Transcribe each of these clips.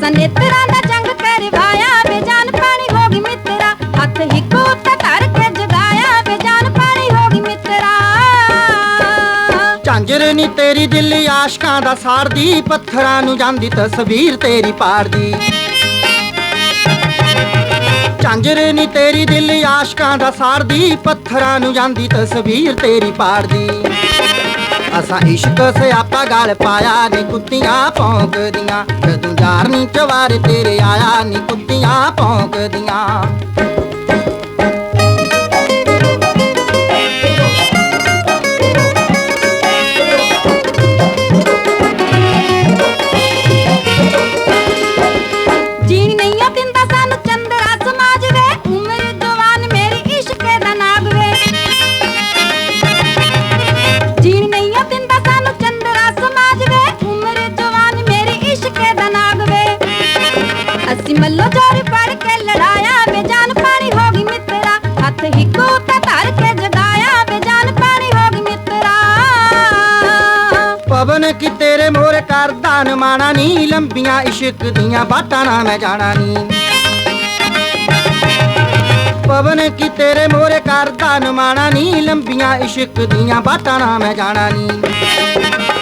ਅਸਾਂ ਦਾ ਜੰਗ ਕਰਵਾਇਆ ਵੇ ਪਾਣੀ ਹੋ ਗਈ ਮਿੱਤਰਾ। ਹੱਥ ਹਿੱਕੋ ਉੱਤੇ ਧਰ ਕੇ ਜਗਾਇਆ ਵੇ ਪਾਣੀ ਹੋ ਗਈ ਮਿੱਤਰਾ। ਝਾਂਜਰ ਨੀ ਤੇਰੀ ਦਿਲ ਆਸ਼ਕਾਂ ਦਾ ਸਾਰਦੀ, ਪੱਥਰਾਂ ਨੂੰ ਜਾਂਦੀ ਤਸਵੀਰ ਤੇਰੀ ਪਾਰਦੀ। ਝਾਂਜਰ ਨੀ ਤੇਰੀ ਦਿਲ ਆਸ਼ਕਾਂ ਦਾ ਸਾਰਦੀ, ਪੱਥਰਾਂ ਨੂੰ ਜਾਂਦੀ ਤਸਵੀਰ ਤੇਰੀ ਪਾਰਦੀ। ਅਸਾਂ ਇਸ਼ਕ ਸਿਆਪਾ ਗਲ ਪਾਇਆ ਨੀ ਕੁੱਤੀਆਂ ਭੌਂਕਦੀਆਂ ਜਦੋਂ ਯਾਰ ਨੀ ਚਵਾਰੇ ਤੇਰੇ ਆਇਆ ਨੀ ਕੁੱਤੀਆਂ ਭੌਂਕਦੀਆਂ ਅਸੀਂ ਮੱਲੋ ਪੜ ਕੇ ਲੜਾਇਆ ਵੇ ਪਾਣੀ ਹੋ ਗਈ ਮਿੱਤਰਾ। ਹੱਥ ਹਿੱਕੋ ਤੇ ਧਰ ਕੇ ਜਗਾਇਆ ਵੇ ਜਾਨ ਪਾਣੀ ਹੋ ਗਈ ਮਿੱਤਰਾ। ਪਵਨ ਕੀ ਤੇਰੇ ਮੋਰ ਕਰਦਾ, ਨਮਾਣਾ ਨੀ, ਲੰਬੀਆਂ ਇਸ਼ਕ ਦੀਆਂ ਬਾਟਾਂ ਨਾ ਮੈਂ ਜਾਣਾ ਨੀ। ਪਵਨ ਕੀ ਤੇਰੇ ਮੋਰ ਕਰਦਾ ਨਮਾਣਾ ਨੀ। ਲੰਬੀਆਂ ਇਸ਼ਕ ਦੀਆਂ ਬਾਟਾਂ ਨਾ ਮੈਂ ਜਾਣਾ ਨੀ।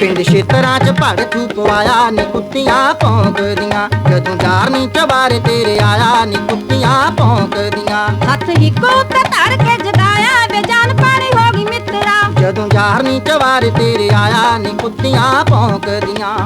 ਪਿੰਡ ਛੇਤਰਾਂ 'ਚ ਭੜ ਤੂੰ ਪਵਾਇਆ ਨੀ ਕੁੱਤੀਆਂ ਭੌਂਕਦੀਆਂ। ਜਦੋਂ ਯਾਰ ਨੀ ਚਵਾਰੇ ਤੇਰੇ ਆਇਆ ਨੀ ਕੁੱਤੀਆਂ ਭੌਂਕਦੀਆਂ। ਹੱਥ ਹਿੱਕੋ ਤੇ ਧਰ ਕੇ ਜਗਾਇਆ ਵੇ ਜਾਨ ਪਾਣੀ ਹੋ ਗਈ ਮਿੱਤਰਾ। ਜਦੋਂ ਯਾਰ ਨੀ ਚਵਾਰੇ ਤੇਰੇ ਆਇਆ ਨੀ ਕੁੱਤੀਆਂ ਭੌਂਕਦੀਆਂ।